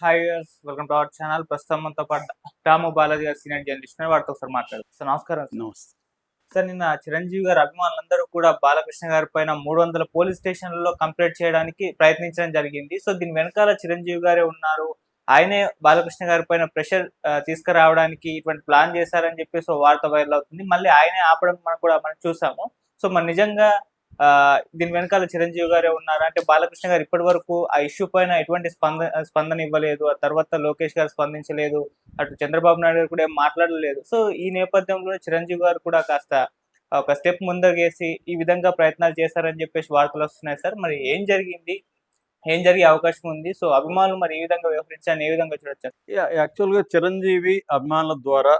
Hi welcome to our channel ప్రస్తుతం మనతో పాటు రాము బాలాజీ గారు సీనియర్ జర్నలిస్ట్. వారితో ఒకసారి మాట్లాడదు. సార్ నమస్కారం సార్. నమస్తే. సార్ నిన్న చిరంజీవి గారు అభిమానులందరూ కూడా బాలకృష్ణ గారి పైన మూడు వందల పోలీస్ స్టేషన్లలో కంప్లైంట్ చేయడానికి ప్రయత్నించడం జరిగింది. సో దీని వెనకాల చిరంజీవి గారే ఉన్నారు. ఆయనే బాలకృష్ణ గారి పైన ప్రెషర్ తీసుకురావడానికి ఇటువంటి ప్లాన్ చేశారని చెప్పేసి వార్త వైరల్ అవుతుంది. మళ్ళీ ఆయనే ఆపడం మనం కూడా మనం చూసాము. సో మరి నిజంగా దీని వెనకాల చిరంజీవి గారే ఉన్నారు? అంటే బాలకృష్ణ గారు ఇప్పటి వరకు ఆ ఇష్యూ పైన ఎటువంటి స్పందన స్పందన ఇవ్వలేదు. ఆ తర్వాత లోకేష్ గారు స్పందించలేదు. అటు చంద్రబాబు నాయుడు గారు కూడా ఏం మాట్లాడలేదు. సో ఈ నేపథ్యంలో చిరంజీవి గారు కూడా కాస్త ఒక స్టెప్ ముందరగేసి ఈ విధంగా ప్రయత్నాలు చేశారని చెప్పేసి వార్తలు వస్తున్నాయి సార్. మరి ఏం జరిగింది? ఏం జరిగే అవకాశం ఉంది? సో అభిమానులు మరి ఈ విధంగా వ్యవహరించాలని ఏ విధంగా చూడొచ్చు? యాక్చువల్గా చిరంజీవి అభిమానుల ద్వారా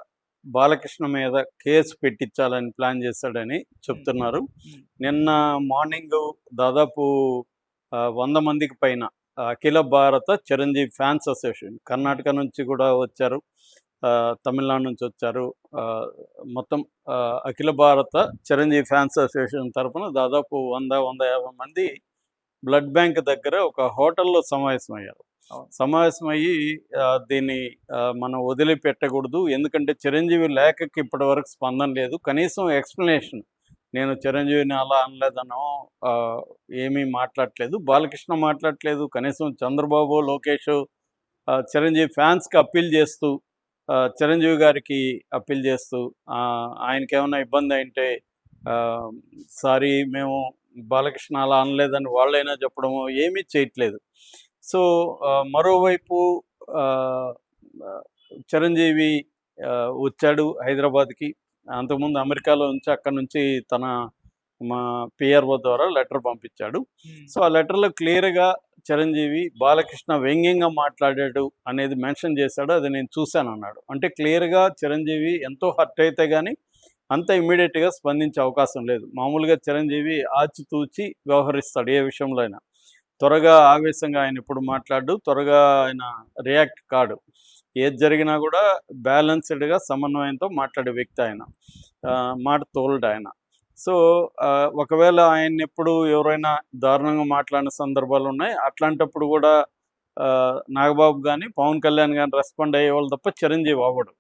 బాలకృష్ణ మీద కేసు పెట్టించాలని ప్లాన్ చేశాడని చెప్తున్నారు. నిన్న మార్నింగ్ దాదాపు వంద మందికి పైన అఖిల భారత చిరంజీవి ఫ్యాన్స్ అసోసియేషన్ కర్ణాటక నుంచి కూడా వచ్చారు. తమిళనాడు నుంచి వచ్చారు. మొత్తం అఖిల భారత చిరంజీవి ఫ్యాన్స్ అసోసియేషన్ తరఫున దాదాపు వంద వంద యాభై మంది బ్లడ్ బ్యాంక్ దగ్గర ఒక హోటల్లో సమావేశమయ్యారు. సమావేశం అయ్యి దీన్ని మనం వదిలిపెట్టకూడదు. ఎందుకంటే చిరంజీవి లేఖకి ఇప్పటి వరకు స్పందన లేదు. కనీసం ఎక్స్ప్లెనేషన్ నేను చిరంజీవిని అలా అనలేదనో ఏమీ మాట్లాడలేదు బాలకృష్ణ మాట్లాడలేదు కనీసం చంద్రబాబు లోకేష్ చిరంజీవి ఫ్యాన్స్కి అప్పీల్ చేస్తూ చిరంజీవి గారికి అప్పీల్ చేస్తూ ఆయనకి ఏమైనా ఇబ్బంది అయింటే సారీ మేము బాలకృష్ణ అలా అనలేదని వాళ్ళైనా చెప్పడము ఏమీ చేయట్లేదు. సో మరోవైపు చిరంజీవి వచ్చాడు హైదరాబాద్కి. అంతకుముందు అమెరికాలో నుంచి అక్కడ నుంచి తన మా పిఆర్ఓ ద్వారా లెటర్ పంపించాడు. సో ఆ లెటర్లో క్లియర్గా చిరంజీవి బాలకృష్ణ వ్యంగ్యంగా మాట్లాడాడు అనేది మెన్షన్ చేశాడు. అది నేను చూశాను అన్నాడు అంటే క్లియర్గా చిరంజీవి ఎంతో హర్ట్ అయితే కానీ అంత ఇమ్మీడియట్గా స్పందించే అవకాశం లేదు. మామూలుగా చిరంజీవి ఆచితూచి వ్యవహరిస్తాడు ఏ విషయంలో అయినా. త్వరగా ఆవేశంగా ఆయన ఎప్పుడు మాట్లాడు త్వరగా ఆయన రియాక్ట్ కాడు. ఏది జరిగినా కూడా బ్యాలెన్స్డ్గా సమన్వయంతో మాట్లాడే వ్యక్తి ఆయన. ఆ, మాట తోల్డ్ ఆయన. సో ఒకవేళ ఆయన ఎప్పుడు ఎవరైనా దారుణంగా మాట్లాడిన సందర్భాలు ఉన్నాయి అట్లాంటప్పుడు కూడా నాగబాబు కానీ పవన్ కళ్యాణ్ కానీ రెస్పాండ్ అయ్యేవాళ్ళు తప్ప చిరంజీవి అవ్వడు.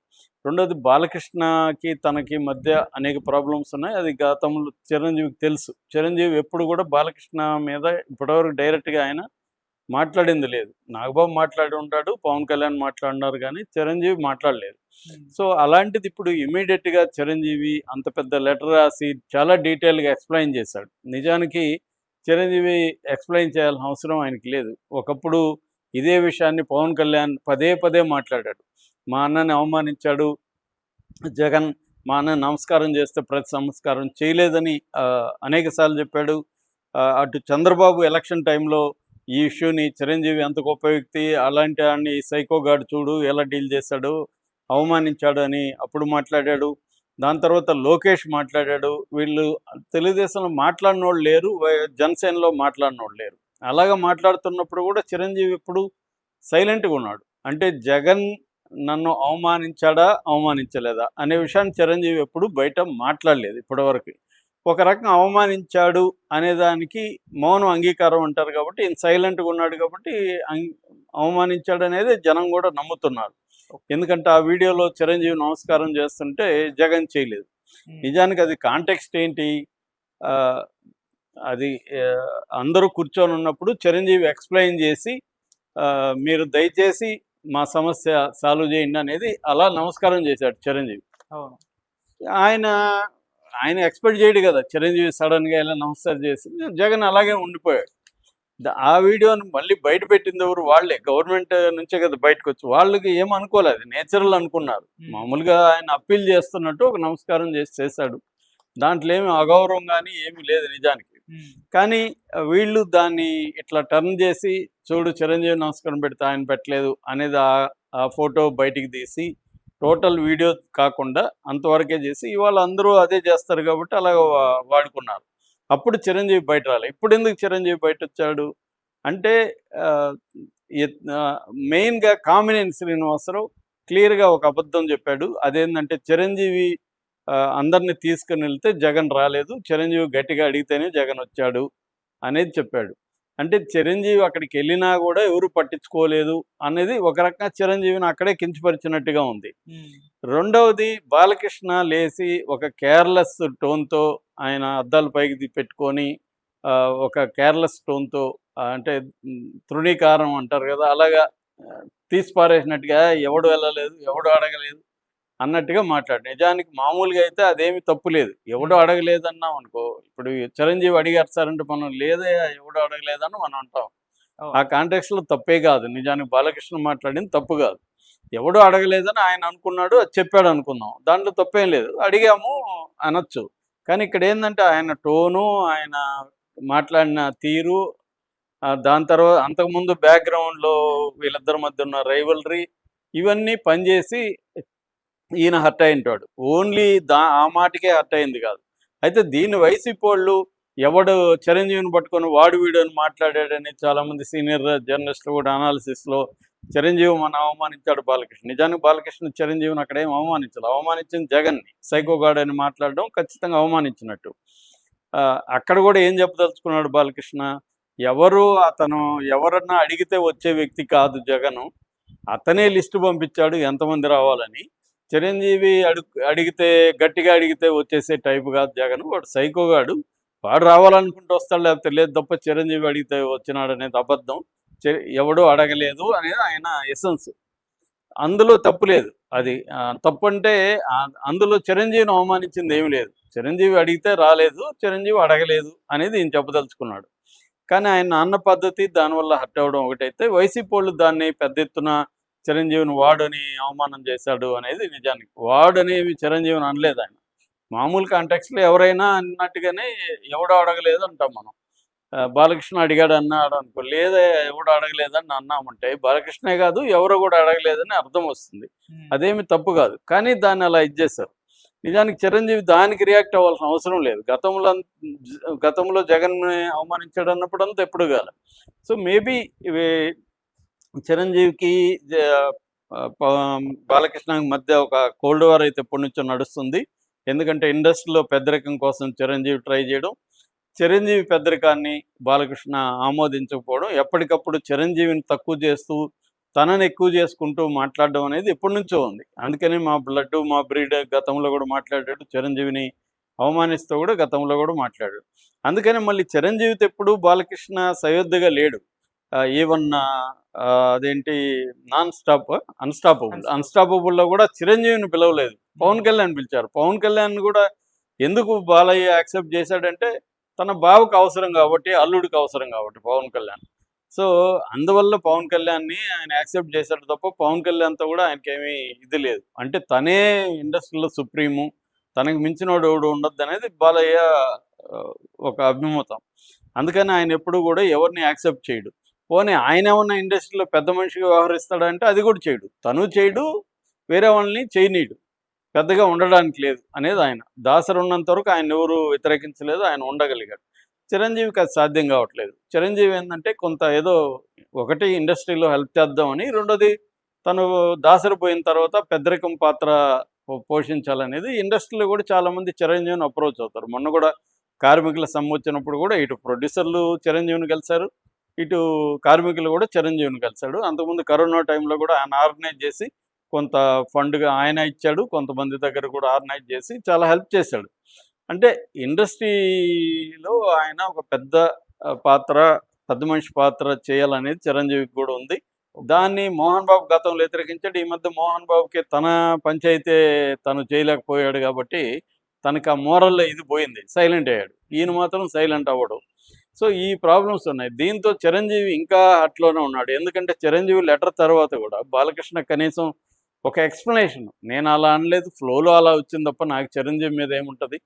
రెండోది బాలకృష్ణకి తనకి మధ్య అనేక ప్రాబ్లమ్స్ ఉన్నాయి. అది గతంలో చిరంజీవికి తెలుసు. చిరంజీవి ఎప్పుడు కూడా బాలకృష్ణ మీద ఇప్పటివరకు డైరెక్ట్గా ఆయన మాట్లాడింది లేదు. నాగబాబు మాట్లాడి ఉంటాడు పవన్ కళ్యాణ్ మాట్లాడినారు కానీ చిరంజీవి మాట్లాడలేదు. సో అలాంటిది ఇప్పుడు ఇమీడియట్గా చిరంజీవి అంత పెద్ద లెటర్ రాసి చాలా డీటెయిల్గా ఎక్స్ప్లెయిన్ చేశాడు. నిజానికి చిరంజీవి ఎక్స్ప్లెయిన్ చేయాల్సిన అవసరం ఆయనకి లేదు. ఒకప్పుడు ఇదే విషయాన్ని పవన్ కళ్యాణ్ పదే పదే మాట్లాడాడు. మా అన్నని అవమానించాడు. జగన్ మా అన్న నమస్కారం చేస్తే ప్రతి నమస్కారం చేయలేదని అనేక సార్లు చెప్పాడు. అటు చంద్రబాబు ఎలక్షన్ టైంలో ఈ ఇష్యూని చిరంజీవి ఎంత గొప్ప వ్యక్తి అలాంటి వాడిని సైకోగాడు చూడు ఎలా డీల్ చేశాడు అవమానించాడు అని అప్పుడు మాట్లాడాడు. దాని తర్వాత లోకేష్ మాట్లాడాడు. వీళ్ళు తెలుగుదేశంలో మాట్లాడిన వాళ్ళు లేరు జనసేనలో మాట్లాడిన వాళ్ళు లేరు. అలాగా మాట్లాడుతున్నప్పుడు కూడా చిరంజీవి ఇప్పుడు సైలెంట్గా ఉన్నాడు. అంటే జగన్ నన్ను అవమానించాడా అవమానించలేదా అనే విషయాన్ని చిరంజీవి ఎప్పుడు బయట మాట్లాడలేదు ఇప్పటివరకు. ఒక రకం అవమానించాడు అనేదానికి మౌనం అంగీకారం అంటారు కాబట్టి ఈయన సైలెంట్గా ఉన్నాడు కాబట్టి అం- అవమానించాడు అనేది జనం కూడా నమ్ముతున్నారు. ఎందుకంటే ఆ వీడియోలో చిరంజీవి నమస్కారం చేస్తుంటే జగన్ చేయలేదు. నిజానికి అది కాంటెక్స్ట్ ఏంటి? అది అందరూ కూర్చొని ఉన్నప్పుడు చిరంజీవి ఎక్స్ప్లెయిన్ చేసి మీరు దయచేసి మా సమస్య సాల్వ్ చేయండి అనేది అలా నమస్కారం చేశాడు చిరంజీవి. ఆయన ఆయన ఎక్స్పెక్ట్ చేయడు కదా చిరంజీవి సడన్గా ఇలా నమస్కారం చేసి జగన్ అలాగే ఉండిపోయాడు. ఆ వీడియోని మళ్ళీ బయట పెట్టింది ఎవరు? వాళ్ళే. గవర్నమెంట్ నుంచే కదా బయటకు వచ్చి. వాళ్ళకి ఏం అనుకోలేదు నేచురల్ అనుకున్నారు. మామూలుగా ఆయన అప్పీల్ చేస్తున్నట్టు ఒక నమస్కారం చేసి చేశాడు. దాంట్లో ఏమి అగౌరవం కానీ ఏమీ లేదు నిజానికి. కానీ వీళ్ళు దాన్ని ఇట్లా టర్న్ చేసి చూడు చిరంజీవి నమస్కారం పెడితే ఆయన పెట్టలేదు అనేది ఆ- ఫోటో బయటికి తీసి టోటల్ వీడియో కాకుండా అంతవరకే చేసి ఇవాళ అందరూ అదే చేస్తారు కాబట్టి అలా వాడుకున్నారు. అప్పుడు చిరంజీవి బయట రాలే. ఇప్పుడు ఎందుకు చిరంజీవి బయట వచ్చాడు? అంటే మెయిన్గా కామినేని శ్రీనివాసరావు క్లియర్గా ఒక అబద్ధం చెప్పాడు. అదేంటంటే చిరంజీవి అందరిని తీసుకుని వెళ్తే జగన్ రాలేదు. చిరంజీవి గట్టిగా అడిగితేనే జగన్ వచ్చాడు అనేది చెప్పాడు. అంటే చిరంజీవి అక్కడికి వెళ్ళినా కూడా ఎవరు పట్టించుకోలేదు అనేది ఒక రకంగా చిరంజీవిని అక్కడే కించపరిచినట్టుగా ఉంది. రెండవది బాలకృష్ణ లేచి ఒక కేర్లెస్ టోన్తో ఆయన అద్దాలు పైకి పెట్టుకొని ఒక కేర్లెస్ టోన్తో అంటే తృణీకారం అంటారు కదా అలాగా తీసి పారేసినట్టుగా ఎవడు వెళ్ళలేదు ఎవడు అడగలేదు అన్నట్టుగా మాట్లాడు. నిజానికి మామూలుగా అయితే అదేమి తప్పు లేదు. ఎవడు అడగలేదు అన్నాం అనుకో ఇప్పుడు చిరంజీవి అడిగారు సార్ అంటే మనం లేదే ఎవడు అడగలేదని మనం అంటాం. ఆ కాంటెక్స్ట్లో తప్పే కాదు. నిజానికి బాలకృష్ణ మాట్లాడింది తప్పు కాదు. ఎవడు అడగలేదని ఆయన అనుకున్నాడు అది చెప్పాడు అనుకుందాం. దాంట్లో తప్పేం లేదు. అడిగాము అనొచ్చు. కానీ ఇక్కడ ఏంటంటే ఆయన టోను ఆయన మాట్లాడిన తీరు దాని తర్వాత అంతకుముందు బ్యాక్గ్రౌండ్లో వీళ్ళిద్దరి మధ్య ఉన్న రైవలరీ ఇవన్నీ పనిచేసి ఈయన హర్ట్ అయింటాడు ఓన్లీ దా ఆ మాటకే హర్ట్ అయింది కాదు. అయితే దీని వైసీపీ వాళ్ళు ఎవడు చిరంజీవిని పట్టుకొని వాడు వీడు అని మాట్లాడాడని చాలామంది సీనియర్ జర్నలిస్టులు కూడా అనాలిసిస్లో చిరంజీవి మన అవమానించాడు బాలకృష్ణ. నిజానికి బాలకృష్ణ చిరంజీవిని అక్కడ ఏం అవమానించాలి. అవమానించిన జగన్ని సైకోగాడ్ అని మాట్లాడడం ఖచ్చితంగా అవమానించినట్టు. ఆ, అక్కడ కూడా ఏం చెప్పదలుచుకున్నాడు బాలకృష్ణ? ఎవరు అతను ఎవరన్నా అడిగితే వచ్చే వ్యక్తి కాదు జగను. అతనే లిస్టు పంపించాడు ఎంతమంది రావాలని. చిరంజీవి అడుగు అడిగితే గట్టిగా అడిగితే వచ్చేసే టైపు కాదు జగన్. వాడు సైకోగాడు వాడు రావాలనుకుంటూ వస్తాడు లేకపోతే లేదు తప్ప చిరంజీవి అడిగితే వచ్చినాడు అనేది అబద్ధం ఎవడూ అడగలేదు అనేది ఆయన ఎసెన్స్ అందులో తప్పు లేదు. అది తప్పు అంటే అందులో చిరంజీవిని అవమానించింది ఏమి లేదు. చిరంజీవి అడిగితే రాలేదు చిరంజీవి అడగలేదు అనేది ఈయన చెప్పదలుచుకున్నాడు. కానీ ఆయన అన్న పద్ధతి దానివల్ల హర్ట్ అవ్వడం ఒకటైతే వైసీపీ వాళ్ళు దాన్ని పెద్ద ఎత్తున చిరంజీవిని వాడని అవమానం చేశాడు అనేది నిజానికి. వాడనేవి చిరంజీవిని అనలేదు ఆయన. మామూలు కాంటాక్స్లో ఎవరైనా అన్నట్టుగానే ఎవడో అడగలేదు అంటాం మనం. బాలకృష్ణ అడిగాడు అన్నాడు అనుకో లేదా ఎవడు అడగలేదని అన్నామంటే బాలకృష్ణే కాదు ఎవరో కూడా అడగలేదని అర్థం వస్తుంది. అదేమి తప్పు కాదు. కానీ దాన్ని అలా ఇచ్చేశారు నిజానికి చిరంజీవి దానికి రియాక్ట్ అవ్వాల్సిన అవసరం లేదు. గతంలో గతంలో జగన్ అవమానించాడు అన్నప్పుడు అంతా ఎప్పుడు కాదు సో మేబీ ఇవి చిరంజీవికి బాలకృష్ణకి మధ్య ఒక కోల్డ్ వార్ అయితే ఎప్పటి నుంచో నడుస్తుంది. ఎందుకంటే ఇండస్ట్రీలో పెద్దరికం కోసం చిరంజీవి ట్రై చేయడం చిరంజీవి పెద్దరికాన్ని బాలకృష్ణ ఆమోదించకపోవడం ఎప్పటికప్పుడు చిరంజీవిని తక్కువ చేస్తూ తనని ఎక్కువ చేసుకుంటూ మాట్లాడడం అనేది ఎప్పటి నుంచో ఉంది. అందుకని మా బ్లడ్ మా బ్రీడ్ గతంలో కూడా మాట్లాడాడు చిరంజీవిని అవమానిస్తూ కూడా గతంలో కూడా మాట్లాడాడు. అందుకని మళ్ళీ చిరంజీవితో ఎప్పుడు బాలకృష్ణ సయోధ్యగా లేడు. ఈవెన్ అదేంటి నాన్ స్టాప్ అన్స్టాపబుల్ అన్స్టాపబుల్లో కూడా చిరంజీవిని పిలవలేదు. పవన్ కళ్యాణ్ పిలిచారు. పవన్ కళ్యాణ్ కూడా ఎందుకు బాలయ్య యాక్సెప్ట్ చేశాడంటే తన బావకు అవసరం కాబట్టి అల్లుడికి అవసరం కాబట్టి పవన్ కళ్యాణ్. సో అందువల్ల పవన్ కళ్యాణ్ని ఆయన యాక్సెప్ట్ చేశాడు తప్ప పవన్ కళ్యాణ్తో కూడా ఆయనకి ఏమీ ఇది లేదు. అంటే తనే ఇండస్ట్రీలో సుప్రీము తనకు మించినోడు ఎవడు ఉండొద్దు అనేది బాలయ్య ఒక అభిమతం. అందుకని ఆయన ఎప్పుడు కూడా ఎవరిని యాక్సెప్ట్ చేయడు. పోనీ ఆయన ఏమన్నా ఇండస్ట్రీలో పెద్ద మనిషిగా వ్యవహరిస్తాడంటే అది కూడా చేయడు. తను చేయడు వేరే వాళ్ళని చేయనీడు పెద్దగా ఉండడానికి లేదు అనేది ఆయన. దాసరు ఉన్నంత వరకు ఆయన ఎవరు వ్యతిరేకించలేదు ఆయన ఉండగలిగాడు. చిరంజీవికి అది సాధ్యం కావట్లేదు. చిరంజీవి ఏంటంటే కొంత ఏదో ఒకటి ఇండస్ట్రీలో హెల్ప్ చేద్దామని రెండోది తను దాసరి పోయిన తర్వాత పెద్దరికం పాత్ర పోషించాలనేది ఇండస్ట్రీలో కూడా చాలామంది చిరంజీవిని అప్రోచ్ అవుతారు. మొన్న కూడా కార్మికుల సమ్మె వచ్చినప్పుడు కూడా ఇటు ప్రొడ్యూసర్లు చిరంజీవిని కలిశారు ఇటు కార్మికులు కూడా చిరంజీవిని కలిశాడు. అంతకుముందు కరోనా టైంలో కూడా ఆయన ఆర్గనైజ్ చేసి కొంత ఫండ్గా ఆయన ఇచ్చాడు. కొంతమంది దగ్గర కూడా ఆర్గనైజ్ చేసి చాలా హెల్ప్ చేశాడు. అంటే ఇండస్ట్రీలో ఆయన ఒక పెద్ద పాత్ర పెద్ద మనిషి పాత్ర చేయాలనేది చిరంజీవికి కూడా ఉంది. దాన్ని మోహన్ బాబు గతంలో వ్యతిరేకించాడు. ఈ మధ్య మోహన్ బాబుకి తన పంచాయితీ తను చేయలేకపోయాడు కాబట్టి తనకి ఆ మోరల్లో ఇది పోయింది. సైలెంట్ అయ్యాడు. ఈయన మాత్రం సైలెంట్ అవ్వడు. సో ఈ ప్రాబ్లమ్స్ ఉన్నాయి. దీంతో చిరంజీవి ఇంకా అట్లోనే ఉన్నాడు. ఎందుకంటే చిరంజీవి లెటర్ తర్వాత కూడా బాలకృష్ణ కనీసం ఒక ఎక్స్ప్లెనేషన్ నేను అలా అనలేదు ఫ్లోలో అలా వచ్చింది తప్ప నాకు చిరంజీవి మీద ఏముంటుంది?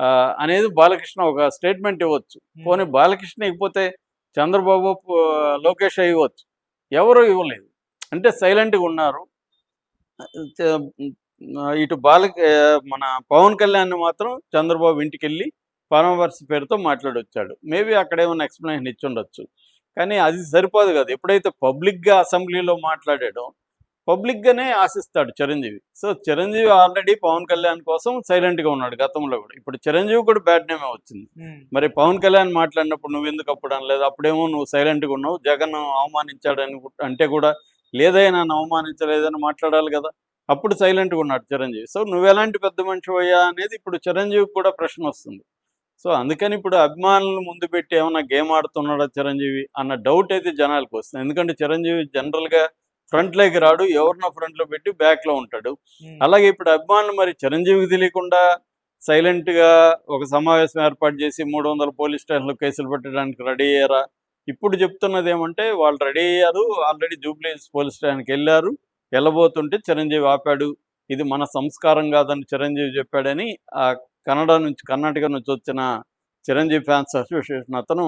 ఆ, అనేది బాలకృష్ణ ఒక స్టేట్మెంట్ ఇవ్వచ్చు. పోనీ బాలకృష్ణ ఇవ్వకపోతే చంద్రబాబు లోకేష్ ఇవ్వచ్చు. ఎవరు ఇవ్వలేదు. అంటే సైలెంట్గా ఉన్నారు. ఇటు బాల మన పవన్ కళ్యాణ్ మాత్రం చంద్రబాబు ఇంటికి వెళ్ళి పరామర్శ పేరుతో మాట్లాడొచ్చాడు. మేబీ అక్కడ ఏమైనా ఎక్స్ప్లెనేషన్ ఇచ్చి ఉండొచ్చు కానీ అది సరిపోదు కదా. ఎప్పుడైతే పబ్లిక్గా అసెంబ్లీలో మాట్లాడాడో పబ్లిక్ గానే ఆశిస్తాడు చిరంజీవి. సో చిరంజీవి ఆల్రెడీ పవన్ కళ్యాణ్ కోసం సైలెంట్గా ఉన్నాడు గతంలో కూడా. ఇప్పుడు చిరంజీవి కూడా బ్యాడ్ నేమే వచ్చింది. మరి పవన్ కళ్యాణ్ మాట్లాడినప్పుడు నువ్వు ఎందుకు అప్పుడు అనలేదు అప్పుడేమో నువ్వు సైలెంట్గా ఉన్నావు. జగన్ అవమానించాడని అంటే కూడా లేదయ్యా నన్ను అవమానించలేదని మాట్లాడాలి కదా. అప్పుడు సైలెంట్గా ఉన్నాడు చిరంజీవి. సో నువ్వు ఎలాంటి పెద్ద మనిషి అయ్యా అనేది ఇప్పుడు చిరంజీవికి కూడా ప్రశ్న వస్తుంది. సో అందుకని ఇప్పుడు అభిమానులను ముందు పెట్టి ఏమన్నా గేమ్ ఆడుతున్నాడా చిరంజీవి అన్న డౌట్ అయితే జనాలకు వస్తుంది. ఎందుకంటే చిరంజీవి జనరల్గా ఫ్రంట్లోకి రాడు ఎవరినో ఫ్రంట్లో పెట్టి బ్యాక్లో ఉంటాడు. ఉమ్, అలాగే ఇప్పుడు అభిమానులు మరి చిరంజీవికి తెలియకుండా సైలెంట్గా ఒక సమావేశం ఏర్పాటు చేసి మూడు వందల పోలీస్ స్టేషన్లు కేసులు పెట్టడానికి రెడీ అయ్యారా? ఇప్పుడు చెప్తున్నది ఏమంటే వాళ్ళు రెడీ అయ్యారు. ఆల్రెడీ జూబ్లీ పోలీస్ స్టేషన్కి వెళ్ళారు. వెళ్ళబోతుంటే చిరంజీవి ఆపాడు. ఇది మన సంస్కారం కాదని చిరంజీవి చెప్పాడని ఆ కన్నడ నుంచి కర్ణాటక నుంచి వచ్చిన చిరంజీవి ఫ్యాన్స్ అసోసియేషన్ అతను